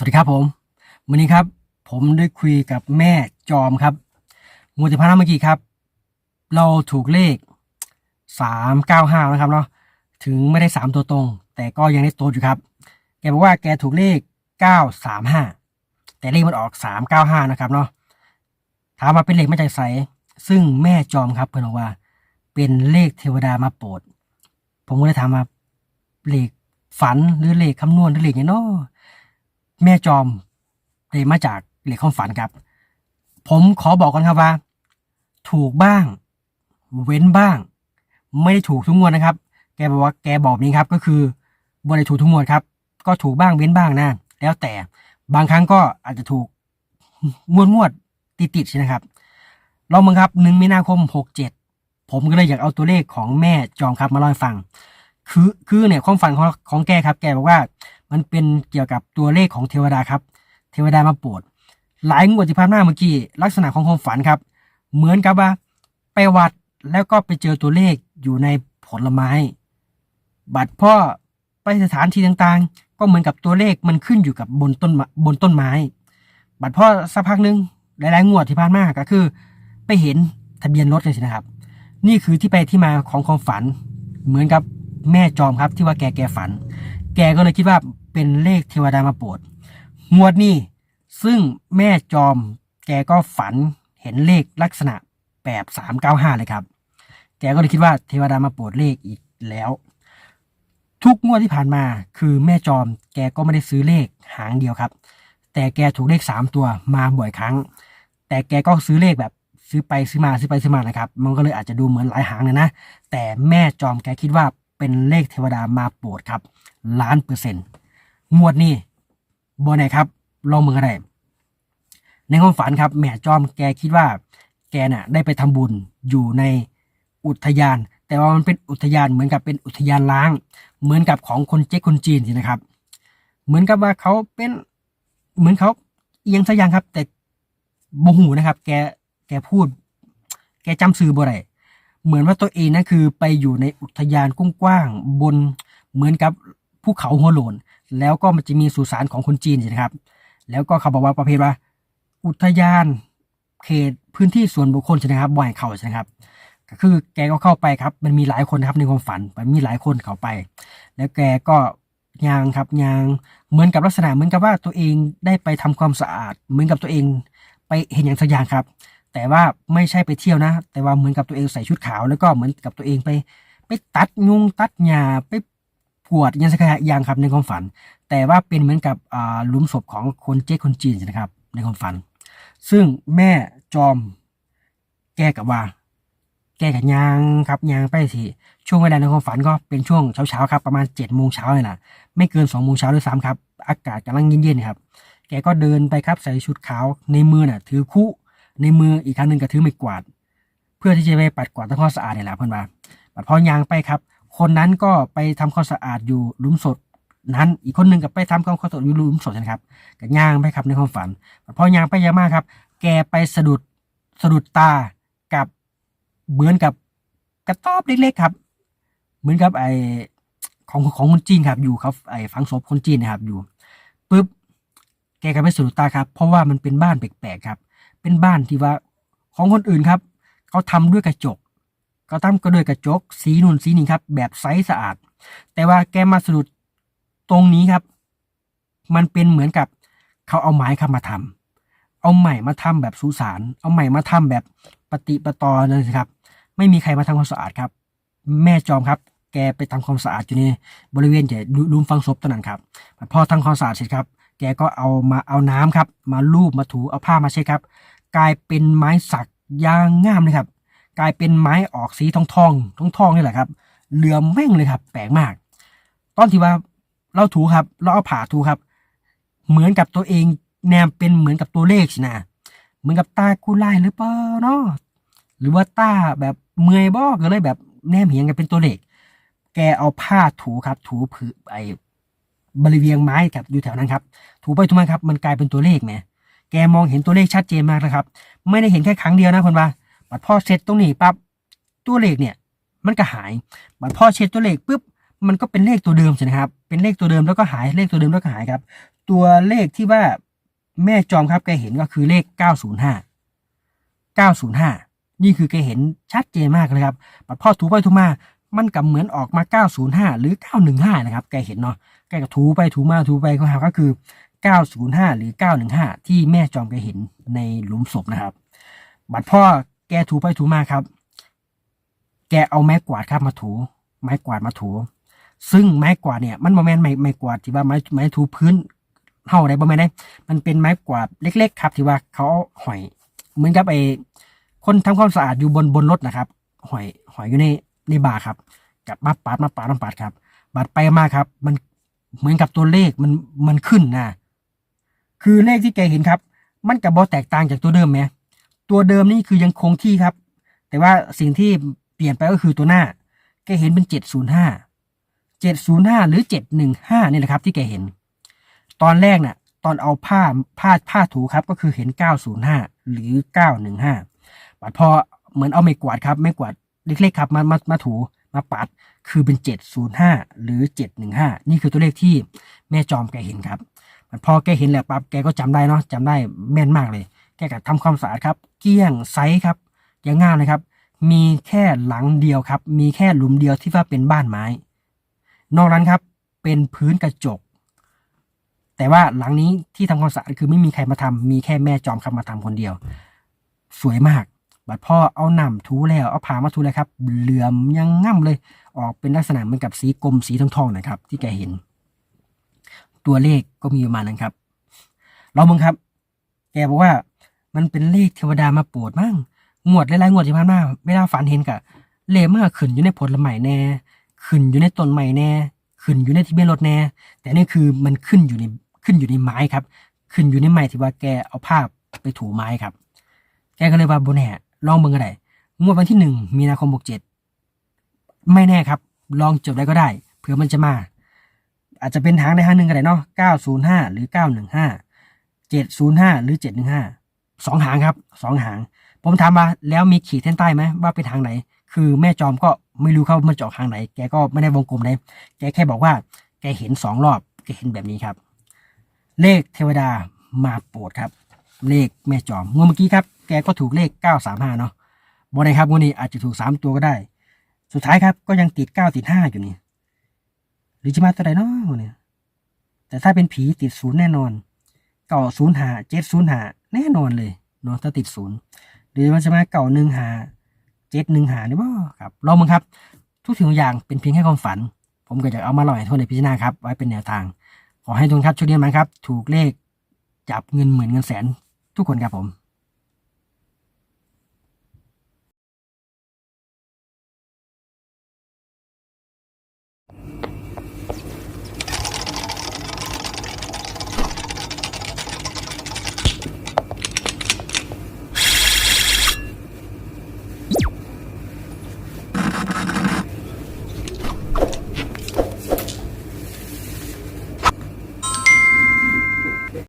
วัสดีครับผมวันนี้ครับ ผมได้คุยกับแม่จอมครับงวดที่ผ่านาเมื่อกี้ครับ เราถูกเลขสามเก้าห้านะครับเนาะถึงไม่ได้สามตัวตรง แต่ก็ยังได้ตัวอยู่ครับ แกบอกว่าแกถูกเลขเก้าสามห้าแต่เลขมันออกสามเก้าห้านะครับเนาะถามว่าเป็นเลขมาจากไสซึ่งแม่จอมครับเพิ่นบอกว่า เป็นเลขเทวดามาโปรดผมก็เลยถามว่าเลขฝันหรือเลขคำนวณหรือเลขไงเนาะ แม่จอมเลยมาจากเหล็กความฝันครับ ผมขอบอกกันครับว่า ถูกบ้าง เว้นบ้าง ไม่ได้ถูกทุกงวดนะครับ แกบอกว่าแกบอกนี้ครับ ก็คือบริถูกทุกงวดครับ ก็ถูกบ้างเว้นบ้างนะ แล้วแต่บางครั้งก็อาจจะถูกงวดงวดติดติดๆใช่ไหมครับลองมึงครับหนึ่งมีนาคมหกเจ็ดผมก็เลยอยากเอาตัวเลขของแม่จอมครับมาเล่าให้ฟัง คือคือเนี่ยความฝันของของแกครับ แกบอกว่า มันเป็นเกี่ยวกับตัวเลขของเทวดาครับ เทวดามาโปรดหลายงวดที่ผ่านมาเมื่อกี้ลักษณะของความฝันครับ เหมือนกับว่าไปวัดแล้วก็ไปเจอตัวเลขอยู่ในผลไม้ บัตรพ่อไปสถานที่ต่างๆ ก็เหมือนกับตัวเลขมันขึ้นอยู่กับบนต้นบนต้นไม้ บัตรพ่อสักพักหนึ่งหลายๆงวดที่ผ่านมาก็คือ ไปเห็นทะเบียนรถกันสินะครับ นี่คือที่ไปที่มาของความฝัน เหมือนกับแม่จอมครับที่ว่าแกแกฝัน แกก็เลยคิดว่า เป็นเลขเทวดามาโปรดงวดนี้ซึ่งแม่จอมแกก็ฝันเห็นเลขลักษณะแบบสามเก้าห้าเลยครับ แกก็เลยคิดว่าเทวดามาโปรดเลขอีกแล้ว ทุกงวดที่ผ่านมาคือแม่จอมแกก็ไม่ได้ซื้อเลขหางเดียวครับ แต่แกถูกเลขสามตัวมาบ่อยครั้ง แต่แกก็ซื้อเลขแบบซื้อไปซื้อมาซื้อไปซื้อมานะครับ มันก็เลยอาจจะดูเหมือนหลายหางเลยนะ แต่แม่จอมแกคิดว่าเป็นเลขเทวดามาโปรดครับล้านเปอร์เซ็นต์ งวดนี้บนไหนครับลองมือกันได้ในความฝันครับแม่จอมแกคิดว่า แกน่ะ ได้ไปทำบุญอยู่ในอุทยาน แต่ว่ามันเป็นอุทยานเหมือนกับเป็นอุทยานล้าง เหมือนกับของคนเจ๊กคนจีนสินะครับ เหมือนกับว่าเขาเป็นเหมือนเขาเอียงสักอย่างครับ แต่โมหูนะครับ แกแกพูด แกจำสื่อบ่ได้เหมือนว่าตัวเองนั่นคือไปอยู่ในอุทยานกว้างๆบนเหมือนกับภูเขาหัวโลน แล้วก็มันจะมีสุสานของคนจีนใช่ไหมครับ แล้วก็เขาบอกว่าประเภทว่า อุทยานเขตพื้นที่ส่วนบุคคลใช่ไหมครับบ่อยเขาใช่ไหมครับก็คือแกก็เข้าไปครับ มันมีหลายคนนะครับในความฝันมันมีหลายคนเข้าไป แล้วแกก็ยางครับยางเหมือนกับลักษณะเหมือนกับว่าตัวเองได้ไปทำความสะอาด เหมือนกับตัวเองไปเห็นอย่างสักอย่างครับ แต่ว่าไม่ใช่ไปเที่ยวนะ แต่ว่าเหมือนกับตัวเองใส่ชุดขาว แล้วก็เหมือนกับตัวเองไป ไปตัดยุงตัดหญ้าไป กวดยังสักอย่างครับในความฝัน แต่ว่าเป็นเหมือนกับหลุมศพของคนเจ๊กคนจีนนะครับในความฝัน ซึ่งแม่จอมแก้กับว่า แก้กับยางครับยางไปสิช่วงเวลาในความฝันก็เป็นช่วงเช้าๆครับประมาณเจ็ดโมงเช้าเลยนะไม่เกินสองโมงเช้าด้วยซ้ำครับ อากาศกำลังเย็นๆครับ แกก็เดินไปครับใส่ชุดขาวในมือน่ะ ถือคุในมืออีกครั้งหนึ่งก็ถือไม้กวาด เพื่อที่จะไปปัดกวาดทำความสะอาดเนี่ยแหละเพื่อนว่าปัดพอยางไปครับ คนนั้นก็ไปทำความสะอาดอยู่หลุมศพนั้น อีกคนหนึ่งก็ไปทำความสะอาดอยู่หลุมศพนะครับก็ย่างไปครับในความฝันพอยางไปยางมากครับ แกไปสะดุดสะดุดตากับเหมือนกับกระต๊อบเล็กๆครับ เหมือนกับไอของของคนจีนครับ อยู่ครับไอฝังศพคนจีนนะครับอยู่ปุ๊บแกก็ไปสะดุดตาครับ เพราะว่ามันเป็นบ้านแปลกๆครับ เป็นบ้านที่ว่าของคนอื่นครับ เขาทำด้วยกระจก เขาทำก็ด้วยกระจก สีนุ่นสีนี่ครับ แบบใสสะอาด แต่ว่าแกมาสะดุดตรงนี้ครับ มันเป็นเหมือนกับเขาเอาไม้ครับมาทำเอาใหม่มาทำแบบสุสานเอาใหม่มาทำแบบปฏิปตอนั่นสิครับ ไม่มีใครมาทำความสะอาดครับ แม่จอมครับ แกไปทำความสะอาดอยู่ในบริเวณใหญ่ลุมฟังศพตอนนั้นครับพอทำความสะอาดเสร็จครับ แกก็เอามาเอาน้ำครับ มาลูบมาถูเอาผ้ามาเช็ดครับ กลายเป็นไม้สักยางงามเลยครับ กลายเป็นไม้ออกสีทองทองทองทองนี่แหละครับ เหลือมแม่งเลยครับ แปลกมาก ตอนที่ว่าเราถูครับ เราเอาผ่าถูครับ เหมือนกับตัวเองแนมเป็นเหมือนกับตัวเลขสินะเหมือนกับตากูไล่หรือเปล่าเนาะหรือว่าตาแบบเมื่อยบ่ก็เลยแบบแนมเหียงกันเป็นตัวเลข แกเอาผ้าถูครับ ถูผือไอบริเวณไม้ครับอยู่แถวนั้นครับ ถูไปถูมาครับ มันกลายเป็นตัวเลขไงแกมองเห็นตัวเลขชัดเจนมากนะครับ ไม่ได้เห็นแค่ครั้งเดียวนะคนว่า บัดพ่อเช็ดตรงนี้ปั๊บตัวเลขเนี่ย มันก็หาย บัดพ่อเช็ดตัวเลขปุ๊บมันก็เป็นเลขตัวเดิมใช่ไหมครับ เป็นเลขตัวเดิมแล้วก็หายเลขตัวเดิมแล้วก็หายครับ ตัวเลขที่ว่าแม่จอมครับแกเห็นก็คือเลข 905 905 นี่คือแกเห็นชัดเจนมากเลยครับปัดพ่อถูไปถูมา มันกับเหมือนออกมา 905 หรือ 915 นะครับ แกเห็นเนาะ แกก็ถูไปถูมาถูไปก็หาก็คือ 905 หรือ 915 ที่แม่จอมแกเห็นในหลุมศพนะครับ บัดพ่อ แกถูไปถูมาครับ แกเอาไม้กวาดครับมาถู ไม้กวาดมาถู ซึ่งไม้กวาดเนี่ย มันโมเมนไม้ไม้กวาดที่ว่าไม้ไม้ถูพื้นเท่าใดบ่แม่นได้มันเป็นไม้กวาดเล็ก ๆ ครับ ที่ว่าเขาหอย เหมือนกับไอ้คนทำความสะอาดอยู่บนบนรถนะครับ หอยหอยอยู่ในในบาร์ครับ กับมาปาดมาปาดมาปาดครับ บาดไปมาครับ มันเหมือนกับตัวเลขมันมันขึ้นนะคือเลขที่แกเห็นครับ มันกับบอแตกต่างจากตัวเดิมไหม ตัวเดิมนี่คือยังคงที่ครับ แต่ว่าสิ่งที่เปลี่ยนไปก็คือตัวหน้า แกเห็นเป็นเจ็ดศูนย์ห้าเจ็ดศูนย์ห้าหรือเจ็ดหนึ่งห้านี่แหละครับที่แกเห็น ตอนแรกน่ะ ตอนเอาผ้าผ้าผ้าถูครับก็คือเห็นเก้าศูนย์ห้าหรือเก้าหนึ่งห้าบัดพอเหมือนเอาไม้กวาดครับไม้กวาดเล็กๆครับมามามาถูมาปัดคือเป็น 705 หรือ 715 นี่คือตัวเลขที่แม่จอมแกเห็นครับ มันพอแกเห็นแล้วปั๊บแกก็จำได้เนาะจำได้แม่นมากเลย แกก็ทำความสะอาดครับ เกี้ยงไซส์ครับอย่างง่ายเลยครับ มีแค่หลังเดียวครับ มีแค่หลุมเดียวที่ว่าเป็นบ้านไม้ นอกนั้นครับเป็นพื้นกระจก แต่ว่าหลังนี้ที่ทำความสะอาดคือไม่มีใครมาทำมีแค่แม่จอมครับมาทำคนเดียว สวยมากบัดพ่อเอาหนำถูแล้วเอาผ้ามาถูเลยครับ เหลื่อมยังง่ำเลย ออกเป็นลักษณะเหมือนกับสีกลมสีทองๆนะครับ ที่แกเห็น ตัวเลขก็มีประมาณนั้นครับ เรามึงครับ แกบอกว่า มันเป็นเลขเทวดามาโปรดมั่งงวดหลายๆงวดที่ผ่านมาเวลาฝันเห็นกะเลขเมื่อขึ้นอยู่ในผลไม้แน่ขึ้นอยู่ในต้นไม้แน่ขึ้นอยู่ในที่เบียนรถแน่แต่นี่คือมันขึ้นอยู่ในขึ้นอยู่ในไม้ครับ ขึ้นอยู่ในไม้ที่ว่าแกเอาผ้าไปถูไม้ครับ แกก็เลยว่าบนแห่ลองเบิ่งก็ได้งวดวันที่หนึ่งมีนาคมบกเจ็ดไม่แน่ครับ ลองจบได้ก็ได้เผื่อมันจะมา อาจจะเป็นทางใดทางหนึ่งก็ได้เนาะเก้าศูนย์ห้าหรือเก้าหนึ่งห้าเจ็ดศูนย์ห้าหรือเจ็ดหนึ่งห้า สองหางครับสองหาง ผมถามมาแล้วมีขีดเส้นใต้ไหมว่าเป็นทางไหน คือแม่จอมก็ไม่รู้เขามันจะออกทางไหน แกก็ไม่ได้วงกลมเลยแกแค่บอกว่า แกเห็นสองรอบแกเห็นแบบนี้ครับ เลขเทวดามาโปรดครับ เลขแม่จอมงวดเมื่อกี้ครับ แกก็ถูกเลขเก้าสามห้าเนาะบอได้ครับงวดนี้อาจจะถูกสามตัวก็ได้ สุดท้ายครับก็ยังติดเก้าติดห้าอยู่นี่หรือจะมาตัวใดเนาะงวดนี้แต่ถ้าเป็นผีติดศูนย์แน่นอน เก่าศูนย์หาเจ็ดศูนย์หาแน่นอนเลยเนาะถ้าติดศูนย์หรือมันจะมาเก่าหนึ่งหาเจ็ดหนึ่งหาหรือว่าครับลองมึงครับ ทุกสิ่งทุกอย่างเป็นเพียงแค่ความฝัน ผมก็จะเอามาล่าให้ทุกคนในพิจารณาครับ ไว้เป็นแนวทาง ขอให้ทุกคนครับช่วยเรียนมันครับ ถูกเลขจับเงินหมื่นเงินแสนทุกคนครับผม